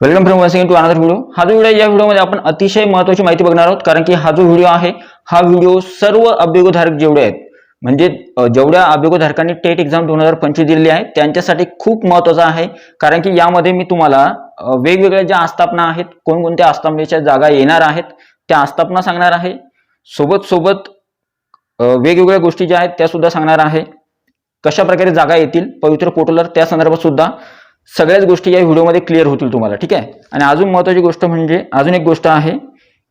Welcome from वन्सिंग to another video हा जो व्हिडिओ या व्हिडिओमध्ये आपण अतिशय महत्वाची माहिती बघणार आहोत कारण की हा जो व्हिडिओ आहे हा व्हिडिओ सर्व अभियोगधारक जेवढे आहेत म्हणजे जेवढ्या अभ्यगोधारकांनी टेट एक्झाम दोन हजार पंचवीस दिलेली आहे त्यांच्यासाठी खूप महत्त्वाचा आहे कारण की यामध्ये मी तुम्हाला वेगवेगळ्या ज्या आस्थापना आहेत कोणकोणत्या आस्थापनेच्या जागा येणार आहेत त्या आस्थापना सांगणार आहे. सोबत सोबत वेगवेगळ्या गोष्टी ज्या आहेत त्या सुद्धा सांगणार आहे. कशा प्रकारे जागा येतील पवित्र पोर्टलवर त्या संदर्भात सुद्धा. सगळ्याच गोष्टी या व्हिडिओमध्ये क्लिअर होतील तुम्हाला ठीक आहे? आणि अजून महत्वाची गोष्ट म्हणजे अजून एक गोष्ट आहे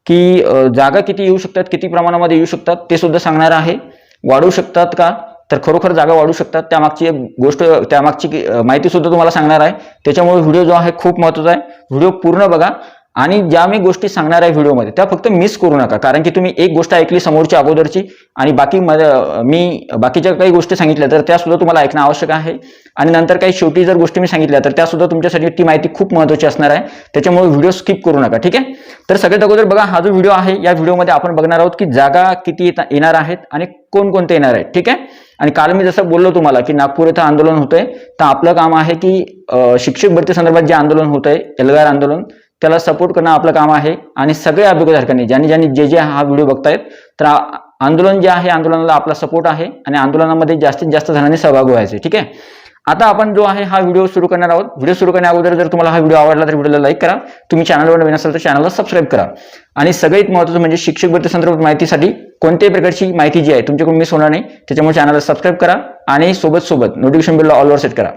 की जागा किती येऊ शकतात किती प्रमाणामध्ये येऊ शकतात ते सुद्धा सांगणार आहे. वाढू शकतात का? तर खरोखर जागा वाढू शकतात त्यामागची एक गोष्ट त्यामागची अ, माहिती सुद्धा तुम्हाला सांगणार आहे. त्याच्यामुळे व्हिडिओ जो आहे खूप महत्त्वाचा आहे. व्हिडिओ पूर्ण बघा. आणि ज्या मी गोष्टी सांगणार आहे व्हिडिओमध्ये त्या फक्त मिस करू नका. कारण की तुम्ही एक गोष्ट ऐकली समोरची अगोदरची आणि बाकी मी बाकीच्या काही गोष्टी सांगितल्या तर त्या सुद्धा तुम्हाला ऐकणं आवश्यक आहे. आणि नंतर काही शेवटी जर गोष्टी मी सांगितल्या तर त्या सुद्धा तुमच्यासाठी ती माहिती खूप महत्वाची असणार आहे. त्याच्यामुळे व्हिडिओ स्किप करू नका ठीक आहे? तर सगळ्यात अगोदर बघा हा जो व्हिडिओ आहे या व्हिडिओमध्ये आपण बघणार आहोत की जागा किती येणार आहेत आणि कोणकोणते येणार आहेत ठीक आहे? आणि काल मी जसं बोललो तुम्हाला की नागपूर इथं आंदोलन होतंय तर आपलं काम आहे की शिक्षक भरती संदर्भात जे आंदोलन होतंय एल्गार आंदोलन त्याला सपोर्ट करणं आपलं काम आहे. आणि सगळ्या अभियोगधारकांनी ज्यांनी ज्यांनी जे जे हा व्हिडिओ बघतायत तर आंदोलन जे आहे आंदोलनाला आपला सपोर्ट आहे आणि आंदोलनामध्ये जास्तीत जास्त जणांनी सहभाग व्हायचे ठीक आहे? आता आपण जो आहे हा व्हिडिओ सुरू करणार आहोत. व्हिडिओ सुरू करण्या अगोदर जर तुम्हाला हा व्हिडिओ आवडला तर व्हिडिओला लाईक करा. तुम्ही चॅनलवर नवीन असाल तर चॅनलला सबस्क्राईब करा. आणि सगळ्यात महत्त्वाचं म्हणजे शिक्षक भरती संदर्भात माहितीसाठी कोणत्याही प्रकारची माहिती जी आहे तुमच्याकडून मिस होणार नाही. त्याच्यामुळे चॅनलला सबस्क्राईब करा आणि सोबत सोबत नोटिफिकेशन बिलला ऑलवर सेट करा.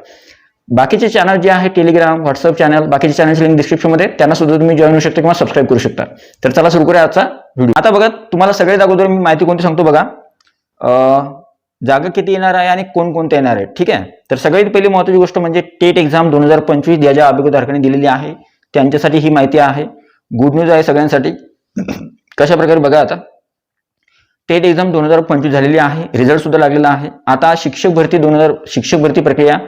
बाकीचे चॅनल जे आहे टेलिग्राम व्हॉट्सअप चॅनल बाकीचे चॅनलची लिंक डिस्क्रिप्शनमध्ये त्यांना सुद्धा तुम्ही जॉईन होऊ शकता किंवा सबस्क्राईब करू शकता. तर चला सुरू करूया आजचा व्हिडिओ आता बघा तुम्हाला सगळ्यात अगोदर मी माहिती कोणती सांगतो बघा. जागा किती येणार आहे आणि कोणकोणते येणार आहे? ठीक आहे? तर सगळ्यात पहिली महत्वाची गोष्ट म्हणजे टेट एक्झाम दोन हजार पंचवीस ज्या ज्या अभिगतधारकांनी दिलेली आहे त्यांच्यासाठी ही माहिती आहे. गुड न्यूज आहे सगळ्यांसाठी. कशा प्रकारे बघा आता. टेट एक्झाम दोन हजार पंचवीस झालेली आहे. रिझल्ट सुद्धा लागलेला आहे. आता शिक्षक भरती दोन हजार शिक्षक भरती प्रक्रिया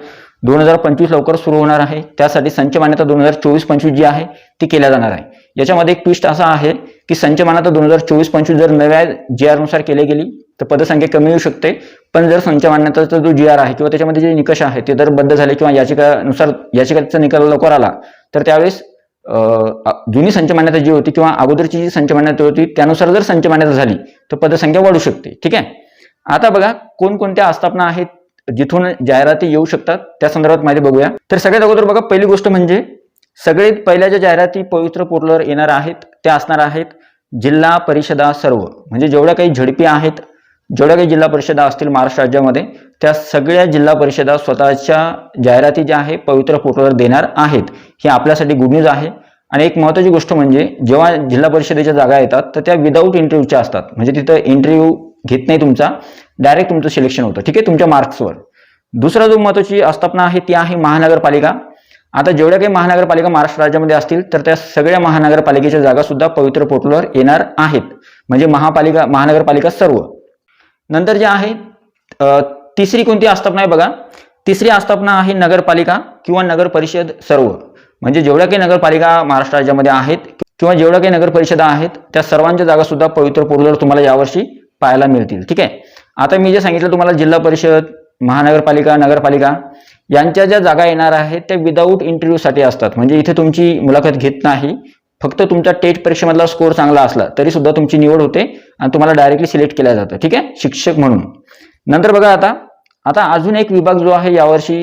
दोन हजार पंचवीस लवकर सुरू होणार आहे. त्यासाठी संच मान्यता दोन हजार चोवीस पंचवीस जी आहे ती केल्या जाणार आहे. याच्यामध्ये एक ट्विस्ट असा आहे की संच मान्यता दोन हजार चोवीस पंचवीस जर नव्या जी आरनुसार केली गेली तर पदसंख्या कमी येऊ शकते. पण जर संच मान्यताचा जो जी आर आहे किंवा त्याच्यामध्ये जे निकष आहे ते जर बद्ध झाले किंवा याचिकानुसार याचिकाचा निकाल लवकर आला तर त्यावेळेस जुनी संच मान्यता जी होती किंवा अगोदरची जी संच मान्यता होती त्यानुसार जर संच मान्यता झाली तर पदसंख्या वाढू शकते. ठीक आहे? आता बघा कोणकोणत्या आस्थापना आहेत जिथून जाहिराती येऊ शकतात त्या संदर्भात माहिती बघूया. तर सगळ्यात अगोदर बघा पहिली गोष्ट म्हणजे सगळ्यात पहिल्या ज्या जाहिराती पवित्र पोर्टलवर येणार आहेत त्या असणार आहेत जिल्हा परिषदा सर्व. म्हणजे जेवढ्या काही झडपी आहेत जेवढ्या काही जिल्हा परिषदा असतील महाराष्ट्र राज्यामध्ये त्या सगळ्या जिल्हा परिषदा स्वतःच्या जाहिराती ज्या आहे पवित्र पोर्टलवर देणार आहेत. ही आपल्यासाठी गुड न्यूज आहे. आणि एक महत्त्वाची गोष्ट म्हणजे जेव्हा जिल्हा परिषदेच्या जागा येतात तर त्या विदाऊट इंटरव्ह्यूच्या असतात. म्हणजे तिथं इंटरव्ह्यू घेत नाही तुमचा डायरेक्ट तुमचं सिलेक्शन होतं. ठीक आहे? तुमच्या मार्क्सवर दुसरा जो महत्वाची आस्थापना आहे ती आहे महानगरपालिका. आता जेवढ्या काही महानगरपालिका महाराष्ट्र राज्यामध्ये असतील तर त्या सगळ्या महानगरपालिकेच्या जागा सुद्धा पवित्र पोर्टलवर येणार आहेत. म्हणजे महापालिका महानगरपालिका सर्व. नंतर जे आहे तिसरी कोणती आस्थापना आहे बघा? तिसरी आस्थापना आहे नगरपालिका किंवा नगर परिषद सर्व. म्हणजे जेवढ्या काही नगरपालिका महाराष्ट्र राज्यामध्ये आहेत किंवा जेवढ्या काही नगर परिषदा आहेत त्या सर्वांच्या जागा सुद्धा पवित्र पोर्टलवर तुम्हाला यावर्षी पाहायला मिळतील ठीक आहे? आता मी जे सांगितलं तुम्हाला जिल्हा परिषद महानगरपालिका नगरपालिका यांच्या ज्या जागा येणार आहेत त्या विदाऊट इंटरव्ह्यूसाठी असतात. म्हणजे इथे तुमची मुलाखत घेत नाही. फक्त तुमचा टेट परीक्षेमधला स्कोर चांगला असला तरी सुद्धा तुमची निवड होते आणि तुम्हाला डायरेक्टली सिलेक्ट केलं जातं ठीक आहे? शिक्षक म्हणून. नंतर बघा आता आता अजून एक विभाग जो आहे यावर्षी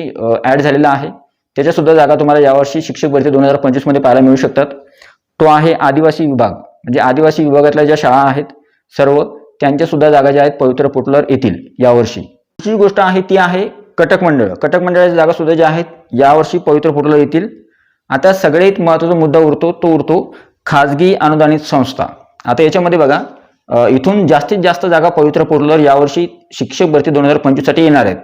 ऍड झालेला आहे. त्याच्यासुद्धा जागा तुम्हाला यावर्षी शिक्षक भरती दोन हजार पंचवीसमध्ये पाहायला मिळू शकतात. तो आहे आदिवासी विभाग. म्हणजे आदिवासी विभागातल्या ज्या शाळा आहेत सर्व त्यांच्या सुद्धा जागा ज्या आहेत पवित्र पोर्टलवर येतील यावर्षी. दुसरी गोष्ट आहे ती आहे कटक मंडळ. कटक मंडळाच्या जागा सुद्धा ज्या आहेत यावर्षी पवित्र पोटलर येतील. आता सगळ्यात महत्त्वाचा मुद्दा उरतो तो उरतो खाजगी अनुदानित संस्था. आता याच्यामध्ये बघा इथून जास्तीत जास्त जागा पवित्र पोटलर यावर्षी शिक्षक भरती दोन हजार पंचवीससाठी येणार आहेत.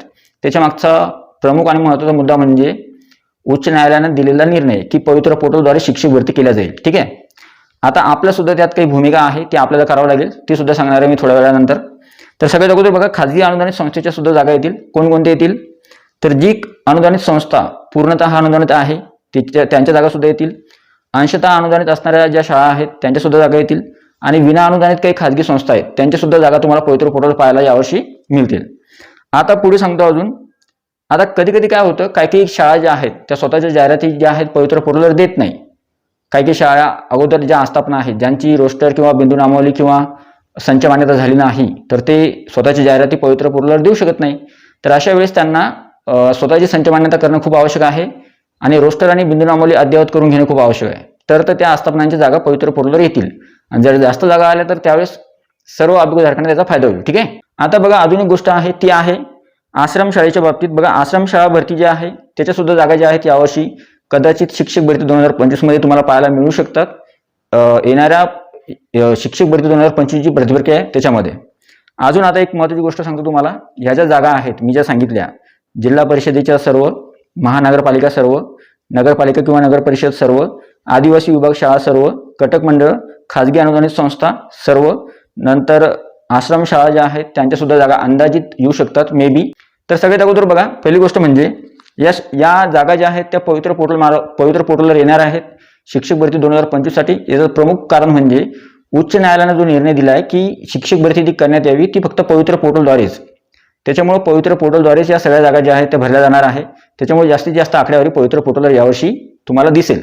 त्याच्या मागचा प्रमुख आणि महत्त्वाचा मुद्दा म्हणजे उच्च न्यायालयानं दिलेला निर्णय की पवित्र पोर्टलद्वारे शिक्षक भरती केल्या जाईल. ठीक आहे? आता आपल्या सुद्धा त्यात काही भूमिका आहे ती आपल्याला करावं लागेल. ती सुद्धा सांगणार आहे मी थोड्या वेळानंतर. तर सगळ्यात अगोदर बघा खाजगी अनुदानित संस्थेच्या सुद्धा जागा येतील. कोणकोणत्या येतील? तर जी अनुदानित संस्था पूर्णतः अनुदानित आहे तिच्या त्यांच्या जागा सुद्धा येतील. अंशतः अनुदानित असणाऱ्या ज्या शाळा आहेत त्यांच्या सुद्धा जागा येतील. आणि विना अनुदानित काही खाजगी संस्था आहेत त्यांच्या सुद्धा जागा तुम्हाला पवित्र पोर्टल पाहायला यावर्षी मिळतील. आता पुढे सांगतो अजून. आता कधी कधी काय होतं काही काही शाळा ज्या आहेत त्या स्वतःच्या जाहिराती ज्या आहेत पवित्र पोर्टलवर देत नाही. काही काही शाळा अगोदर ज्या आस्थापना आहेत ज्यांची रोस्टर किंवा बिंदू नामावली किंवा संच मान्यता झाली नाही तर ते स्वतःची जाहिराती पवित्र पोर्टलवर देऊ शकत नाही. तर अशा वेळेस त्यांना स्वतःची संच मान्यता करणं खूप आवश्यक आहे आणि रोस्टर आणि बिंदू नामावली अद्ययावत करून घेणं खूप आवश्यक आहे. तर तर त्या आस्थापनांच्या जागा पवित्र पोर्टलवर येतील. आणि जर जास्त जागा आल्या तर त्यावेळेस सर्व अभिभावकांना त्याचा फायदा होईल ठीक आहे? आता बघा अजून एक गोष्ट आहे ती आहे आश्रमशाळेच्या बाबतीत. बघा आश्रमशाळा भरती जी आहे त्याच्या सुद्धा जागा ज्या आहेत यावर्षी कदाचित शिक्षक भरती दोन हजार पंचवीसमध्ये तुम्हाला पाहायला मिळू शकतात. येणाऱ्या शिक्षक भरती दोन हजार पंचवीस जी आहे त्याच्यामध्ये. अजून आता एक महत्त्वाची गोष्ट सांगतो तुम्हाला. ह्या ज्या जागा आहेत मी ज्या सांगितल्या जिल्हा परिषदेच्या सर्व महानगरपालिका सर्व नगरपालिका किंवा नगर परिषद सर्व आदिवासी विभाग शाळा सर्व कटक मंडळ खाजगी अनुदानित संस्था सर्व नंतर आश्रम शाळा ज्या आहेत त्यांच्या सुद्धा जागा अंदाजित येऊ शकतात मे बी तर सगळ्यात अगोदर बघा पहिली गोष्ट म्हणजे या या जागा ज्या आहेत त्या पवित्र पोर्टल मार पवित्र पोर्टलवर येणार आहेत. शिक्षक भरती दोन हजार पंचवीससाठी याचं प्रमुख कारण म्हणजे उच्च न्यायालयानं जो निर्णय दिला आहे की शिक्षक भरती ती करण्यात यावी ती फक्त पवित्र पोर्टलद्वारेच त्याच्यामुळे पवित्र पोर्टलद्वारेच या सगळ्या जागा ज्या आहेत त्या भरल्या जाणार आहे त्याच्यामुळे जास्तीत जास्त आकडेवारी पवित्र पोर्टलवर यावर्षी तुम्हाला दिसेल.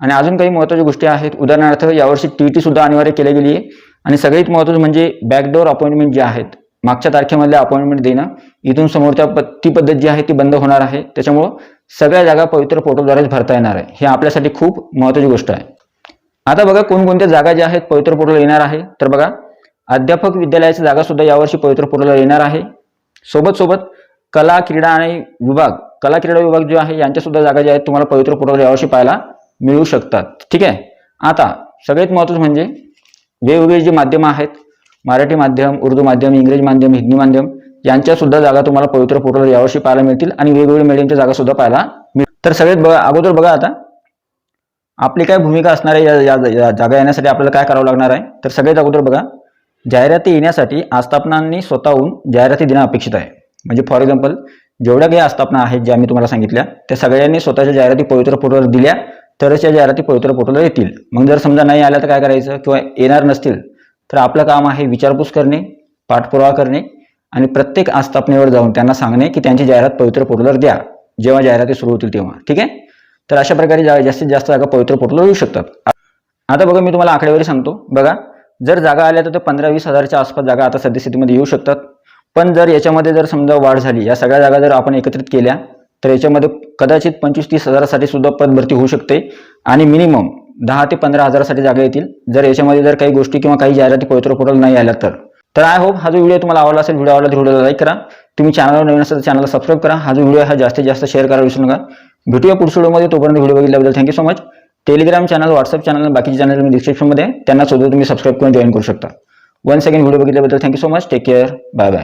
आणि अजून काही महत्त्वाच्या गोष्टी आहेत. उदाहरणार्थ यावर्षी टी टी सुद्धा अनिवार्य केली गेली आहे आणि सगळ्यात महत्त्वाचं म्हणजे बॅकडोर अपॉइंटमेंट जे आहेत मागच्या तारखेमधल्या अपॉइंटमेंट देणं इथून समोरच्या ती पद्धत जी आहे ती बंद होणार आहे. त्याच्यामुळं सगळ्या जागा पवित्र पोर्टलद्वारेच भरता येणार आहे. हे आपल्यासाठी खूप महत्त्वाची गोष्ट आहे. आता बघा कोणकोणत्या जागा ज्या आहेत पवित्र पोर्टल येणार आहे. तर बघा अध्यापक विद्यालयाची जागा सुद्धा यावर्षी पवित्र पोर्टलला येणार आहे. सोबत सोबत कला क्रीडा आणि विभाग कला क्रीडा विभाग जो आहे यांच्या सुद्धा जागा ज्या आहेत तुम्हाला पवित्र पोर्टल यावर्षी पाहायला मिळू शकतात. ठीक आहे? आता सगळ्यात महत्त्वाचं म्हणजे वेगवेगळी जी माध्यमं आहेत मराठी माध्यम उर्दू माध्यम इंग्रजी माध्यम हिंदी माध्यम यांच्या सुद्धा जागा तुम्हाला पवित्र पोर्टल यावर्षी पाहायला मिळतील आणि वेगवेगळ्या मीडियमच्या जागा सुद्धा पाहायला मिळतील तर सगळ्यात बघा अगोदर बघा आता आपली काय भूमिका असणार आहे या, या, या जागा येण्यासाठी आपल्याला काय करावं लागणार आहे? तर सगळ्यात अगोदर बघा जाहिराती येण्यासाठी आस्थापनांनी स्वतःहून जाहिराती देणं अपेक्षित आहे. म्हणजे फॉर एक्झाम्पल जेवढ्या काही आस्थापना आहेत ज्या मी तुम्हाला सांगितल्या त्या सगळ्यांनी स्वतःच्या जाहिराती पवित्र पोर्टलवर दिल्या तरच या जाहिराती पवित्र पोर्टलवर येतील. मग जर समजा नाही आल्या तर काय करायचं? किंवा येणार नसतील तर आपलं काम आहे विचारपूस करणे पाठपुरावा करणे आणि प्रत्येक आस्थापनेवर जाऊन त्यांना सांगणे की त्यांची जाहिरात पवित्र पोर्टलवर द्या. जेव्हा जाहिराती सुरू होतील तेव्हा. ठीक आहे? तर अशा प्रकारे जा- जास्तीत जास्त जागा पवित्र पोर्टलवर येऊ शकतात. आता बघा मी तुम्हाला आकडेवारी सांगतो. बघा जर जागा आल्या तर ते पंधरा वीस हजारच्या आसपास जागा आता सद्यस्थितीमध्ये येऊ शकतात. पण जर याच्यामध्ये जर समजा वाढ झाली या सगळ्या जागा जर आपण एकत्रित केल्या तर याच्यामध्ये कदाचित पंचवीस तीस हजारासाठी सुद्धा पद भरती होऊ शकते. आणि मिनिमम दहा ते पंधरा हजारासाठी जागा येतील. जर याच्यामध्ये जर काही गोष्टी किंवा काही जाहिराती पवित्र पोर्टल नाही आल्या तर. तर आय होप हा जो व्हिडिओ तुम्हाला आवडला असेल व्हिडिओ आवडला तर व्हिडिओला लाईक करा. तुम्ही चॅनलवर नवीन असेल तर चॅनलला सबस्क्राईब करा. हा जो व्हिडिओ हा जास्तीत जास्त शेअर करायला विसरू नका. भेटूया पुढच्या व्हिडिओमध्ये तोपर्यंत video बघितल्याबद्दल thank you so much Telegram channel WhatsApp channel बाकीचे चॅनल मी डिस्क्रिप्शनमध्ये त्यांना सुद्धा तुम्ही सबस्क्राईब करून जॉईन करू शकता. One second video बघितल्याबद्दल thank you so much take care bye bye